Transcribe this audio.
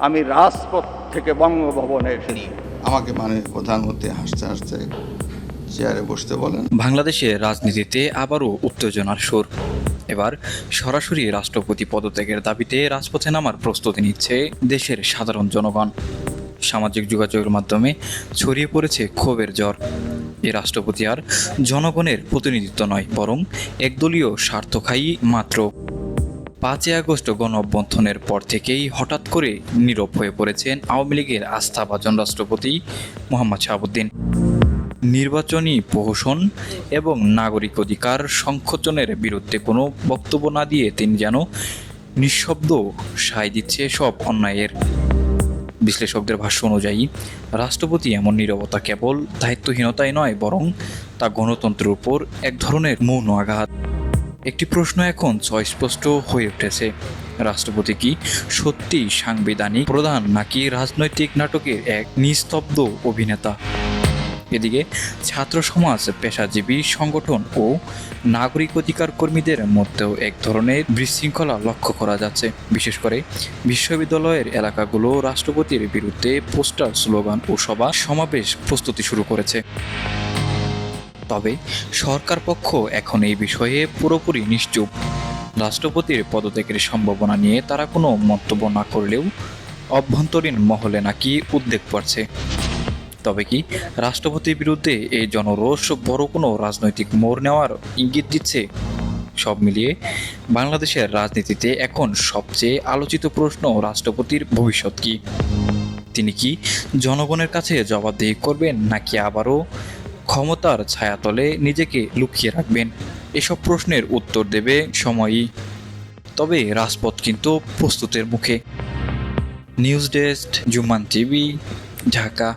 আমি রাজপথ থেকে বঙ্গভবনে এসেছি। আমাকে মানে প্রধানমন্ত্রী হাসতে হাসতে চেয়ারে বসতে বলেন। বাংলাদেশে রাজনীতিতে আবারও উত্তেজনার সুর। এবার সরাসরি রাষ্ট্রপতি পদত্যাগের দাবিতে রাজপথে নামার প্রস্তুতি নিচ্ছে দেশের সাধারণ জনগণ। সামাজিক যোগাযোগের মাধ্যমে ছড়িয়ে পড়েছে ক্ষোভের জ্বর। এ রাষ্ট্রপতি আর জনগণের প্রতিনিধিত্ব নয় বরং একদলীয় স্বার্থখায়ী মাত্র পাঁচই আগস্ট গণ অভ্যন্থনের পর থেকেই হঠাৎ করে নীরব হয়ে পড়েছেন আওয়ামী লীগের আস্থাভাজন রাষ্ট্রপতি মোহাম্মদ শাহাবুদ্দিন। নির্বাচনী প্রহসন এবং নাগরিক অধিকার সংকোচনের বিরুদ্ধে কোনো বক্তব্য না দিয়ে তিনি যেন নিঃশব্দ সায় দিচ্ছে সব অন্যায়ের। বিশ্লেষকদের ভাষ্য অনুযায়ী, রাষ্ট্রপতি এমন নীরবতা কেবল দায়িত্বহীনতাই নয়, বরং তা গণতন্ত্রের উপর এক ধরনের মৌন আঘাত। একটি প্রশ্ন এখন স্পষ্ট হয়ে উঠেছে। রাষ্ট্রপতি কি সত্যি সাংবিধানিক প্রধান নাকি রাজনৈতিক নাটকের এক নিস্তব্ধ অভিনেতা? এদিকে ছাত্র সমাজ, পেশাজীবী সংগঠন ও নাগরিক অধিকার কর্মীদের মধ্যেও এক ধরনের বিশৃঙ্খলা লক্ষ্য করা যাচ্ছে। বিশেষ করে বিশ্ববিদ্যালয়ের এলাকাগুলো রাষ্ট্রপতির বিরুদ্ধে পোস্টার, স্লোগান ও সভা সমাবেশ প্রস্তুতি শুরু করেছে। তবে সরকার পক্ষ এখন এই বিষয়ে পুরোপুরি নিশ্চুপ। রাষ্ট্রপতির পদত্যাগের সম্ভাবনা নিয়ে তারা কোনো মন্তব্য না করলেও অভ্যন্তরীণ মহলে নাকি উদ্বেগ পড়ছে তবে কি রাষ্ট্রপতির বিরুদ্ধে এই জনরোষ বড় কোনো রাজনৈতিক মোড় নেওয়ার ইঙ্গিত দিচ্ছে? সব মিলিয়ে বাংলাদেশের রাজনীতিতে এখন সবচেয়ে আলোচিত প্রশ্ন রাষ্ট্রপতির ভবিষ্যৎ কি? তিনি কি জনগণের কাছে জবাবদিহি করবেন নাকি আবারও ক্ষমতার ছায়াতলে নিজেকে লুকিয়ে রাখবেন। এসব প্রশ্নের উত্তর দেবে সময়ই। তবে রাজপথ কিন্তু প্রস্তুতের মুখে। News desk জুমান TV, Dhaka.